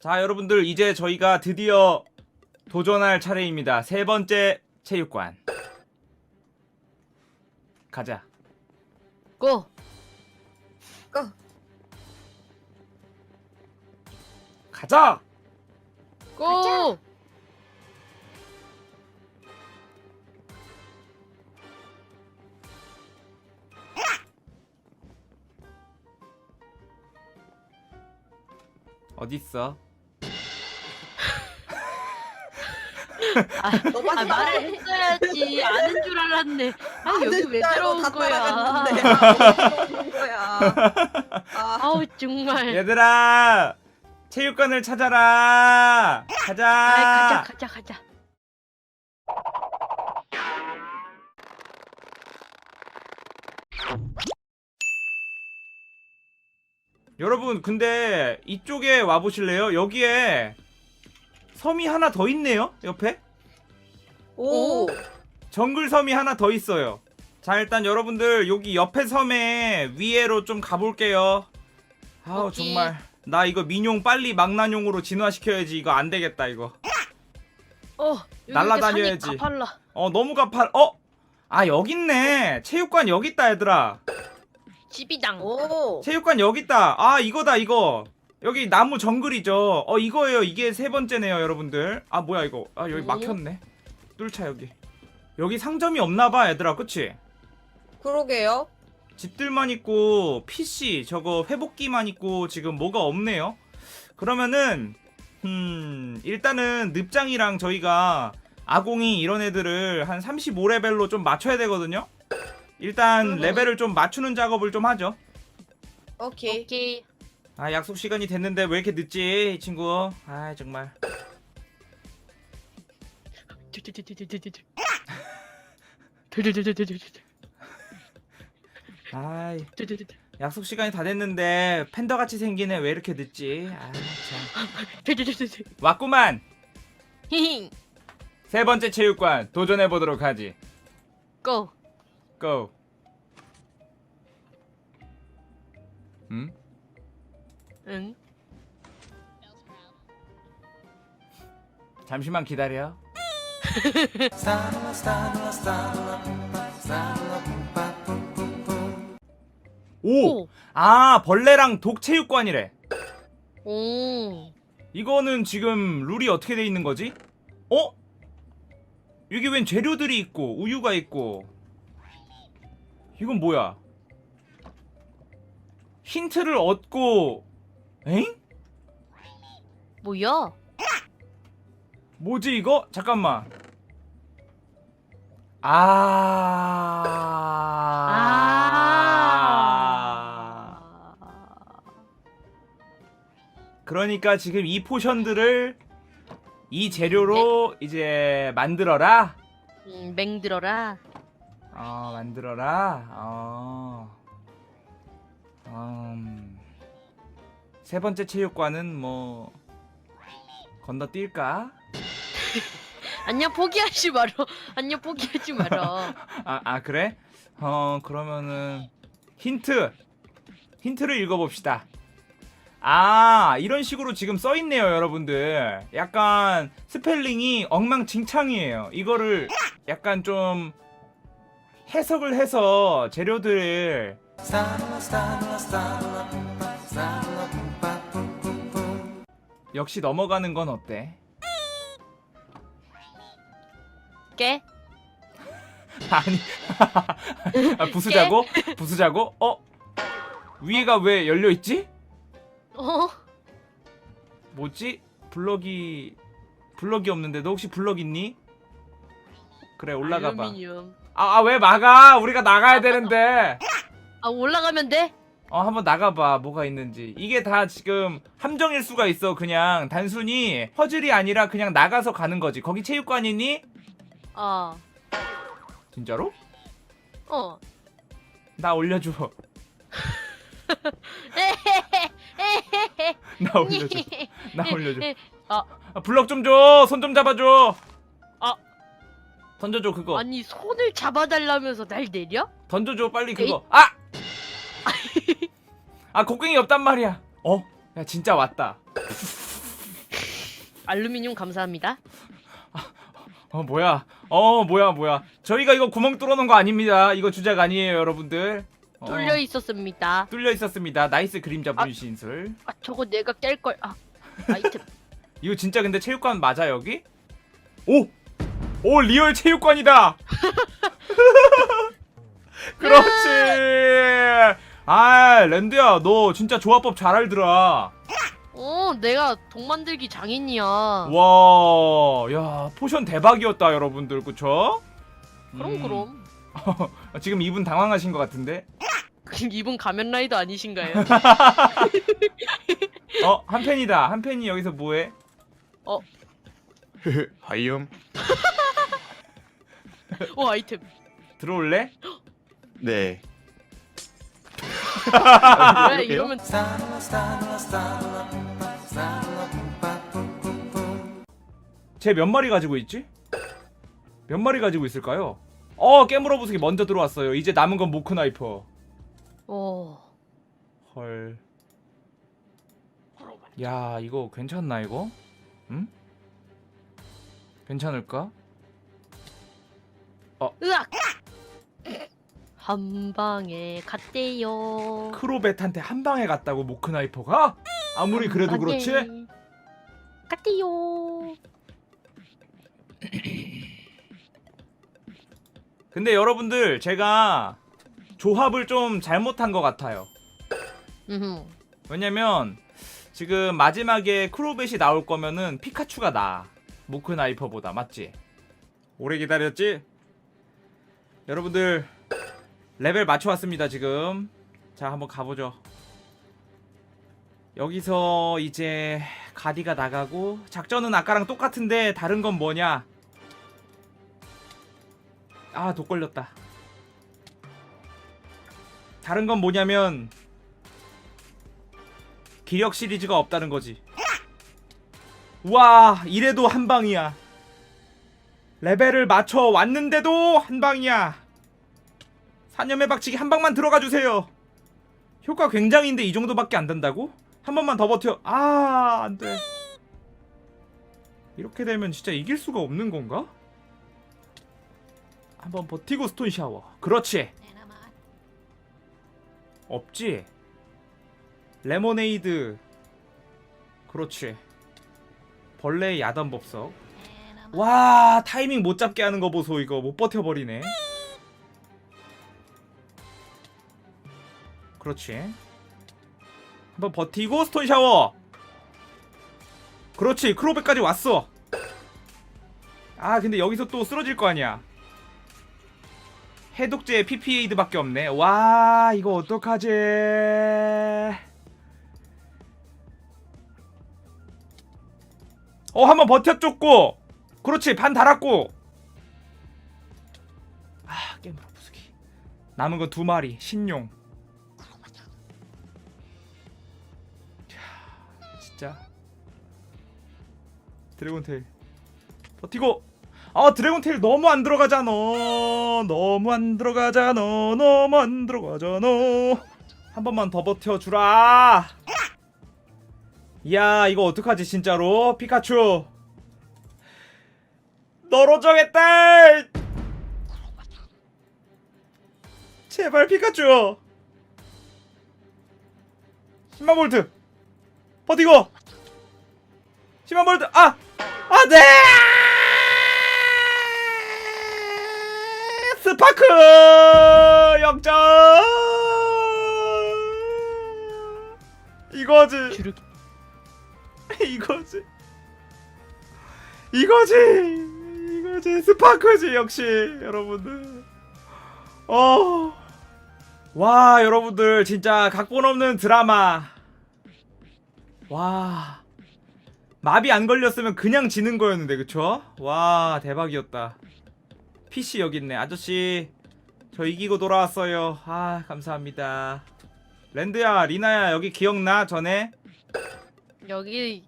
자, 여러분들 이제 저희가 드디어 도전할 차례입니다. 세 번째 체육관. 가자. 고! 고! 가자. 고! 어딨어? 아, 너가 아 말을 했어야지 아는 줄 알았네. 아 여기 왜 들어온 거야? 거야. 아, 아우 정말. 얘들아. 체육관을 찾아라. 가자. 아 가자 가자 가자. 여러분, 근데 이쪽에 와 보실래요? 여기에 섬이 하나 더 있네요. 옆에. 오. 정글 섬이 하나 더 있어요. 자, 일단 여러분들 여기 옆에 섬에 위에로 좀 가볼게요. 아우 오케이. 정말 나 이거 민용 빨리 망나뇽으로 진화시켜야지. 이거 안 되겠다 이거. 어 여기 날라다녀야지. 산이 가팔라. 어 너무 가팔. 어? 아 여기 있네. 체육관 여기 있다 얘들아. 집이당. 오. 체육관 여기 있다. 아 이거다 이거. 여기 나무 정글이죠. 어 이거예요. 이게 세 번째네요, 여러분들. 아 뭐야 이거. 아 여기 오. 막혔네. 뚫자 여기. 여기 상점이 없나봐 얘들아, 그치? 그러게요. 집들만 있고 PC 저거 회복기만 있고 지금 뭐가 없네요. 그러면은 음 일단은 늪장이랑 저희가 아공이 이런 애들을 한 35레벨로 좀 맞춰야 되거든요. 일단 음. 레벨을 좀 맞추는 작업을 좀 하죠. 오케이. 오케이. 아 약속 시간이 됐는데 왜 이렇게 늦지 이 친구. 아 정말. 아 약속 시간이 다 됐는데 팬더 같이 애왜 이렇게 늦지? 아 참. 왔구만. 히힝. 세 번째 체육관 도전해 보도록 하지. 고. 고. 음? 응. 잠시만 기다려. 오! 오. 아, 벌레랑 독 체육관이래. 오. 이거는 지금 룰이 어떻게 돼 있는 거지? 어? 여기 웬 재료들이 있고 우유가 있고 이건 뭐야? 힌트를 얻고 엥? 뭐야? 뭐지 이거? 잠깐만. 아. 아. 그러니까 지금 이 포션들을 이 재료로 이제 만들어라. 음, 맹들어라. 어, 만들어라. 어. 음. 세 번째 체육관은 뭐 건너뛸까? 안녕 포기하지 마라. 안녕 포기하지 마라. 아, 아 그래? 어 그러면은 힌트 힌트를 읽어봅시다. 아 이런 식으로 지금 써 있네요, 여러분들. 약간 스펠링이 엉망진창이에요. 이거를 약간 좀 해석을 해서 재료들을 역시 넘어가는 건 어때? 깨? 아니 아, 부수자고? 부수자고? 어? 위에가 왜 열려 있지? 어? 뭐지? 블럭이 블럭이 없는데 너 혹시 블럭 있니? 그래 올라가 봐. 알루미늄. 아왜 막아? 우리가 나가야 되는데. 아 올라가면 돼? 어 한번 나가 봐. 뭐가 있는지. 이게 다 지금 함정일 수가 있어. 그냥 단순히 퍼즐이 아니라 그냥 나가서 가는 거지. 거기 체육관이니? 어. 진짜로? 어. 나 올려줘. 나 올려줘. 나 올려줘. 아, 아, 블럭 좀 줘. 손 좀 잡아줘. 아. 던져줘 그거. 아니 손을 잡아달라면서 날 내려? 던져줘 빨리 그거. 아! 아 곡괭이 없단 말이야. 어? 야 진짜 왔다. 알루미늄 감사합니다. 어 뭐야 어 뭐야 뭐야 저희가 이거 구멍 뚫어놓은 거 아닙니다 이거 주작 아니에요 여러분들 어, 뚫려 있었습니다. 뚫려 있었습니다 나이스 그림자 분신술 아 저거 내가 깰 걸. 아 아이템. 이거 진짜 근데 체육관 맞아 여기? 오! 오 리얼 체육관이다 그렇지 아 랜드야 너 진짜 조합법 잘 알더라 어 내가 동 만들기 장인이야. 와야 포션 대박이었다 여러분들 그쵸? 그럼 음, 그럼. 지금 이분 당황하신 것 같은데 이분 가면 라이더 아니신가요? 어 한 팬이다 한 팬이 여기서 뭐해? 하이엄. 어 아이템. 들어올래? 네. 그래 이러면 쟤 몇 마리 가지고 있지? 몇 마리 가지고 있을까요? 어 깨물어 부수기 먼저 들어왔어요 이제 남은 건 모크 나이퍼 어. 헐. 야, 이거 괜찮나 이거? 응? 괜찮을까? 으악. 한 방에 갔대요. 크로벳한테 한 방에 갔다고 모크 나이퍼가? 아무리 그래도 그렇지? 갔대요. 근데 여러분들 제가 조합을 좀 잘못한 것 같아요. 음. 왜냐면 지금 마지막에 크로벳이 나올 거면은 피카츄가 나. 모크 나이퍼보다 맞지? 오래 기다렸지? 여러분들 레벨 맞춰왔습니다 지금. 자 한번 가보죠. 여기서 이제 가디가 나가고 작전은 아까랑 똑같은데 다른 건 뭐냐? 아 독 걸렸다. 다른 건 뭐냐면 기력 시리즈가 없다는 거지. 와, 이래도 한 방이야. 레벨을 맞춰 왔는데도 한 방이야. 사념의 박치기 한 방만 들어가 주세요. 효과 굉장인데 이 정도밖에 안 된다고? 한 번만 더 버텨. 아, 안 돼. 이렇게 되면 진짜 이길 수가 없는 건가? 한번 버티고 스톤 샤워. 그렇지. 없지. 레모네이드 그렇지 벌레의 야단 법석 와 타이밍 못 잡게 하는 거 보소 이거 못 버텨 버리네 그렇지. 한번 버티고 스톤 샤워. 그렇지 크로베까지 왔어. 아 근데 여기서 또 쓰러질 거 아니야. 해독제 PPA드밖에 없네. 와 이거 어떡하지? 어 한번 버텨줬고. 그렇지 반 달았고. 아 깨물어 부수기 남은 건 두 마리 신용 진짜? 드래곤테일. 버티고. 아 드래곤테일 너무 안 들어가잖아 너무 안 들어가잖아 너무 안 들어가잖아 한 번만 더 버텨주라. 야 이거 어떡하지 진짜로? 피카츄. 너로 정했다! 제발 피카츄. 10만 볼트 버티고? 10만 볼트 아! 안돼 스파크 역전 이거지. 이거지. 이거지. 이거지. 스파크지 역시 여러분들. 어 와 여러분들. 진짜 각본 없는 드라마 와. 마비 안 걸렸으면 그냥 지는 거였는데 그쵸? 와 대박이었다. PC 여기 있네. 아저씨 저 이기고 돌아왔어요. 아 감사합니다. 랜드야 리나야 여기 기억나? 전에? 여기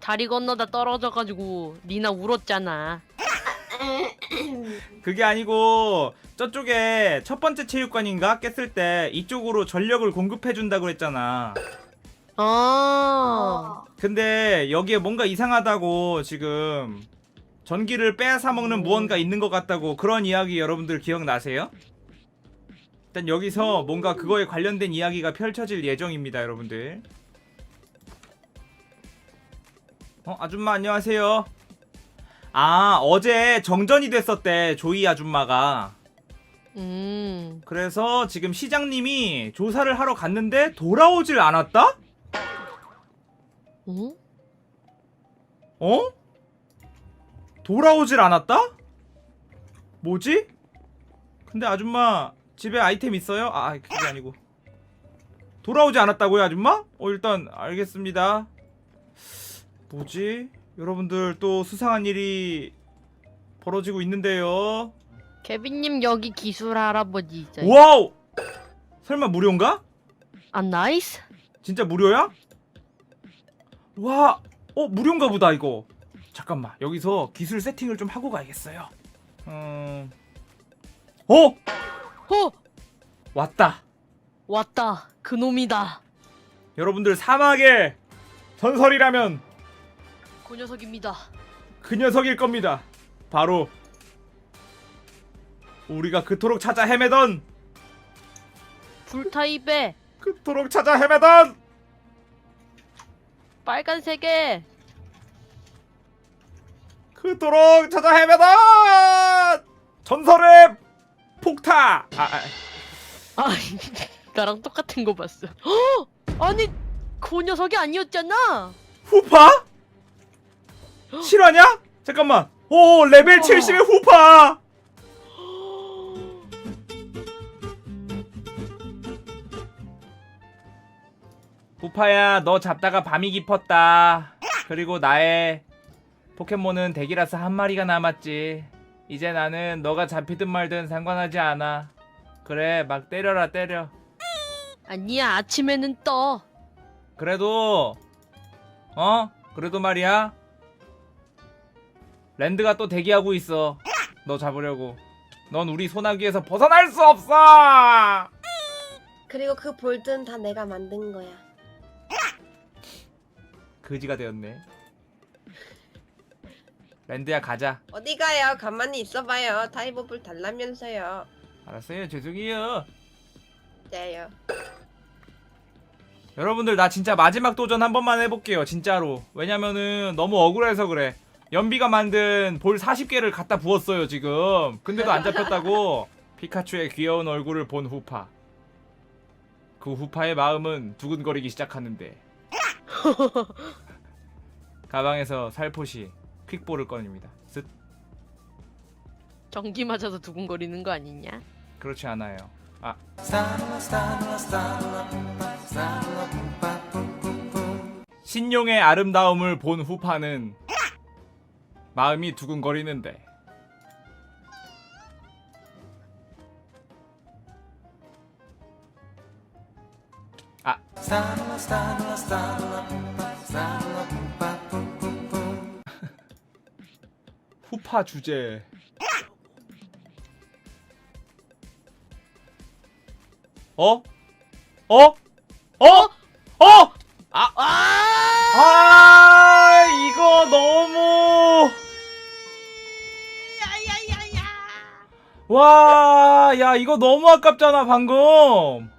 다리 건너다 떨어져가지고 리나 울었잖아. 그게 아니고 저쪽에 첫 번째 체육관인가? 깼을 때 이쪽으로 전력을 공급해 준다고 했잖아. 아. 근데 여기에 뭔가 이상하다고 지금 전기를 빼앗아 먹는 오. 무언가 있는 것 같다고 그런 이야기 여러분들 기억나세요? 일단 여기서 뭔가 그거에 관련된 이야기가 펼쳐질 예정입니다, 여러분들. 어, 아줌마 안녕하세요. 아, 어제 정전이 됐었대, 조이 아줌마가. 음. 그래서 지금 시장님이 조사를 하러 갔는데 돌아오질 않았다? 응? 어? 돌아오질 않았다? 뭐지? 근데 아줌마 집에 아이템 있어요? 아 그게 아니고 돌아오지 않았다고요 아줌마? 어 일단 알겠습니다 뭐지? 여러분들 또 수상한 일이 벌어지고 있는데요 케빈님 여기 기술 할아버지 있어요. 와우! 설마 무료인가? 아 나이스. 진짜 무료야? 와, 어 무료인가 보다 이거. 잠깐만 여기서 기술 세팅을 좀 하고 가야겠어요. 음, 어 호 왔다. 왔다. 그놈이다. 여러분들 사막의 전설이라면 그 녀석입니다. 그 녀석일 겁니다. 바로 우리가 그토록 찾아 헤매던 불타입에 그토록 찾아 헤매던 빨간색에 그토록 찾아 헤매던 전설의 폭타. 아, 아. 아 나랑 똑같은 거 봤어. 헉! 아니 그 녀석이 아니었잖아. 후파? 실화냐? 잠깐만. 오 레벨 우와. 70의 후파. 후파야 너 잡다가 밤이 깊었다. 그리고 나의 포켓몬은 대기라스 한 마리가 남았지. 이제 나는 너가 잡히든 말든 상관하지 않아. 그래 막 때려라 때려. 아니야 아침에는 떠. 그래도 어? 그래도 말이야 랜드가 또 대기하고 있어 너 잡으려고 넌 우리 소나기에서 벗어날 수 없어 그리고 그 볼든 다 내가 만든 거야. 그지가 되었네. 랜드야 가자. 어디 가요? 가만히 있어봐요. 타이버블 달라면서요. 알았어요. 죄송해요. 네요. 여러분들 나 진짜 마지막 도전 한 번만 해볼게요 진짜로. 왜냐면은 너무 억울해서 그래. 연비가 만든 볼 40개를 갖다 부었어요 지금. 근데도 안 잡혔다고 피카츄의 귀여운 얼굴을 본 후파. 그 후파의 마음은 두근거리기 시작하는데 가방에서 살포시 퀵볼을 꺼냅니다. 쓱 전기 맞아서 두근거리는 거 아니냐? 그렇지 않아요. 아. 신용의 아름다움을 본 후파는 마음이 두근거리는데. 아 후파 주제 어? 어? 어? 어? 아, 아! 아, 이거 너무. 와, 야, 이거 너무 아깝잖아, 방금.